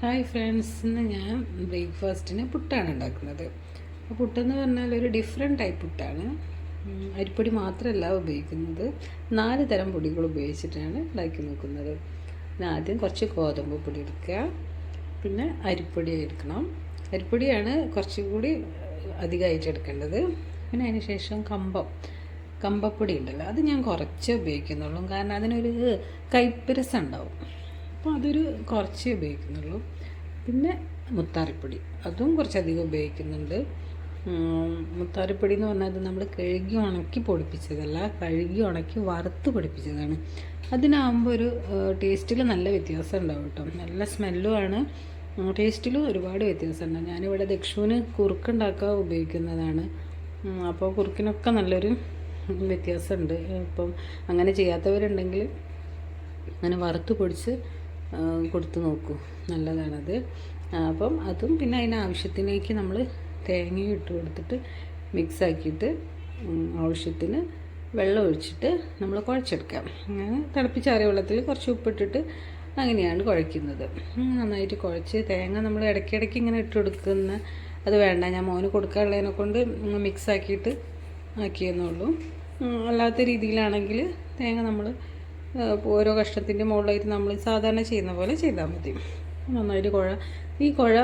Hi friends ഇന്ന് ഞാൻ ബ്രേക്ക്ഫാസ്റ്റിന് പുട്ടാണ് ഉണ്ടാക്കുന്നത്. അപ്പോൾ പുട്ടെന്ന് പറഞ്ഞാൽ ഒരു ഡിഫറെന്റ് ടൈപ്പ് പുട്ടാണ്. അരിപ്പൊടി മാത്രമല്ല ഉപയോഗിക്കുന്നത്. നാല് തരം പൊടികൾ ഉപയോഗിച്ചിട്ടാണ് ഉണ്ടാക്കി നോക്കുന്നത്. ആദ്യം കുറച്ച് ഗോതമ്പ് പൊടി എടുക്കുക. പിന്നെ അരിപ്പൊടി എടുക്കണം. അരിപ്പൊടിയാണ് കുറച്ചുകൂടി അധികമായിട്ട് എടുക്കേണ്ടത്. പിന്നെ അതിന് ശേഷം കമ്പം. കമ്പപ്പൊടി ഉണ്ടല്ലോ അത് ഞാൻ കുറച്ച് ഉപയോഗിക്കുന്നുള്ളൂ. കാരണം അതിനൊരു കൈപ്പരസം രസം ഉണ്ടാവും. അപ്പോൾ അതൊരു കുറച്ചേ ഉപയോഗിക്കുന്നുള്ളൂ. പിന്നെ മുത്താറിപ്പൊടി. അതും കുറച്ചധികം ഉപയോഗിക്കുന്നുണ്ട്. മുത്താറിപ്പൊടി എന്ന് പറഞ്ഞാൽ അത് നമ്മൾ കഴുകി ഉണക്കി പൊടിപ്പിച്ചതല്ല കഴുകി ഉണക്കി വറുത്ത് പൊടിപ്പിച്ചതാണ്. അതിനാകുമ്പോൾ ഒരു ടേസ്റ്റിൽ നല്ല വ്യത്യാസം ഉണ്ടാവും കേട്ടോ. നല്ല സ്മെല്ലുമാണ് ടേസ്റ്റിലും ഒരുപാട് വ്യത്യാസമുണ്ട് ഞാനിവിടെ ദക്ഷുവിന് കുറുക്കുണ്ടാക്കാൻ ഉപയോഗിക്കുന്നതാണ്. അപ്പോൾ കുറുക്കിനൊക്കെ നല്ലൊരു വ്യത്യാസമുണ്ട്. ഇപ്പം അങ്ങനെ ചെയ്യാത്തവരുണ്ടെങ്കിൽ അങ്ങനെ വറുത്ത് പൊടിച്ച് കൊടുത്ത് നോക്കൂ. നല്ലതാണത്. അപ്പം അതും പിന്നെ അതിന് ആവശ്യത്തിലേക്ക് നമ്മൾ തേങ്ങയും ഇട്ട് കൊടുത്തിട്ട് മിക്സാക്കിയിട്ട് ആവശ്യത്തിന് വെള്ളം ഒഴിച്ചിട്ട് നമ്മൾ കുഴച്ചെടുക്കാം. അങ്ങനെ തിളപ്പിച്ചാറിയ വെള്ളത്തിൽ കുറച്ച് ഉപ്പിട്ടിട്ട് അങ്ങനെയാണ് കുഴയ്ക്കുന്നത്. നന്നായിട്ട് കുഴച്ച് തേങ്ങ നമ്മൾ ഇടയ്ക്കിടയ്ക്ക് ഇങ്ങനെ ഇട്ട് കൊടുക്കുന്ന അത് വേണ്ട. ഞാൻ മോന് കൊടുക്കാനുള്ളതിനെ കൊണ്ട് മിക്സാക്കിയിട്ട് ആക്കിയെന്നുള്ളൂ അല്ലാത്ത രീതിയിലാണെങ്കിൽ തേങ്ങ നമ്മൾ ഓരോ കഷ്ണത്തിന്റെ മുകളിലായിട്ട് നമ്മൾ സാധാരണ ചെയ്യുന്ന പോലെ ചെയ്താൽ മതി. നന്നായിട്ട് കുഴ ഈ കുഴ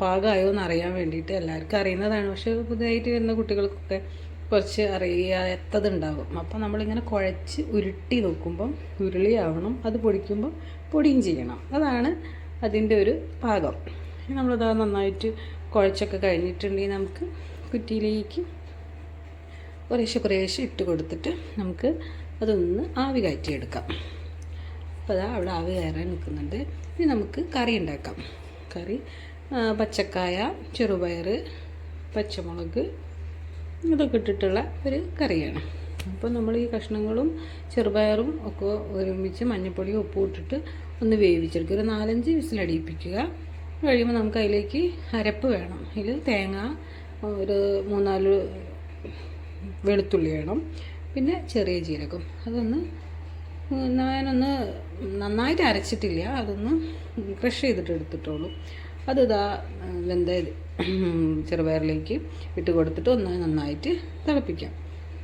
പാകമായോ എന്ന് അറിയാൻ വേണ്ടിയിട്ട് എല്ലാവർക്കും അറിയുന്നതാണ്. പക്ഷേ പുതിയതായിട്ട് വരുന്ന കുട്ടികൾക്കൊക്കെ കുറച്ച് അറിയാത്തതുണ്ടാകും. അപ്പോൾ നമ്മളിങ്ങനെ കുഴച്ച് ഉരുട്ടി നോക്കുമ്പം ഉരുളിയാവണം അത് പൊടിക്കുമ്പോൾ പൊടിയും ചെയ്യണം. അതാണ് അതിന്റെ ഒരു പാകം. നമ്മളത് നന്നായിട്ട് കുഴച്ചൊക്കെ കഴിഞ്ഞിട്ടുണ്ടെങ്കിൽ നമുക്ക് കുറ്റിയിലേക്ക് കുറേശ്ശെ കുറേശ്ശെ ഇട്ട് കൊടുത്തിട്ട് നമുക്ക് അതൊന്ന് ആവി കയറ്റിയെടുക്കാം. അപ്പോൾ അതാ അവിടെ ആവി കയറാൻ നിൽക്കുന്നുണ്ട്. ഇനി നമുക്ക് കറി ഉണ്ടാക്കാം. കറി പച്ചക്കായ ചെറുപയർ പച്ചമുളക് ഇതൊക്കെ ഇട്ടിട്ടുള്ള ഒരു കറിയാണ്. അപ്പോൾ നമ്മൾ ഈ കഷ്ണങ്ങളും ചെറുപയറും ഒക്കെ ഒരുമിച്ച് മഞ്ഞൾപ്പൊടിയും ഉപ്പും ഇട്ടിട്ട് ഒന്ന് വേവിച്ചെടുക്കുക. ഒരു നാലഞ്ച് വിസിലടിയിപ്പിക്കുക കഴിയുമ്പോൾ നമുക്ക് അതിലേക്ക് അരപ്പ് വേണം. ഇതിൽ തേങ്ങ ഒരു മൂന്നാൽ വെളുത്തുള്ളി വേണം. പിന്നെ ചെറിയ ജീരകം. അതൊന്ന് ഞാനൊന്ന് നന്നായിട്ട് അരച്ചിട്ടില്ല. അതൊന്ന് ക്രഷ് ചെയ്തിട്ട് എടുത്തിട്ടുള്ളൂ അത് ഇതാ വെന്ത ചെറുപയറിലേക്ക് ഇട്ട് കൊടുത്തിട്ട് ഒന്ന് നന്നായിട്ട് തിളപ്പിക്കാം.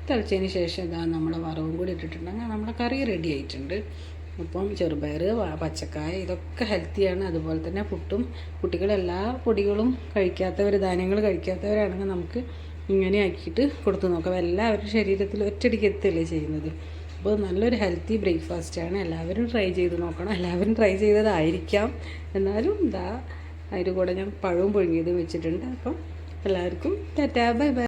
തിളച്ചതിന് ശേഷം ഇതാ നമ്മുടെ വറവും കൂടി ഇട്ടിട്ടുണ്ടെങ്കിൽ നമ്മുടെ കറി റെഡി ആയിട്ടുണ്ട്. അപ്പം ചെറുപയർ പച്ചക്കായ ഇതൊക്കെ ഹെൽത്തിയാണ് അതുപോലെ തന്നെ പുട്ടും കുട്ടികളെല്ലാ പൊടികളും കഴിക്കാത്തവർ ധാന്യങ്ങൾ കഴിക്കാത്തവരാണെങ്കിൽ നമുക്ക് ഇങ്ങനെ ആക്കിയിട്ട് കൊടുത്ത് നോക്കാം. എല്ലാവരുടെ ശരീരത്തിൽ ഒറ്റയടിക്ക് എത്തുകയല്ലേ ചെയ്യുന്നത്. അപ്പോൾ നല്ലൊരു ഹെൽത്തി ബ്രേക്ക്ഫാസ്റ്റാണ് എല്ലാവരും ട്രൈ ചെയ്ത് നോക്കണം. എല്ലാവരും ട്രൈ ചെയ്തതായിരിക്കാം. എന്നാലും ഇതാ അതിന്റെ കൂടെ ഞാൻ പഴവും പുഴുങ്ങിയതും വെച്ചിട്ടുണ്ട്. അപ്പം എല്ലാവർക്കും ടാറ്റാ ബൈ ബൈ.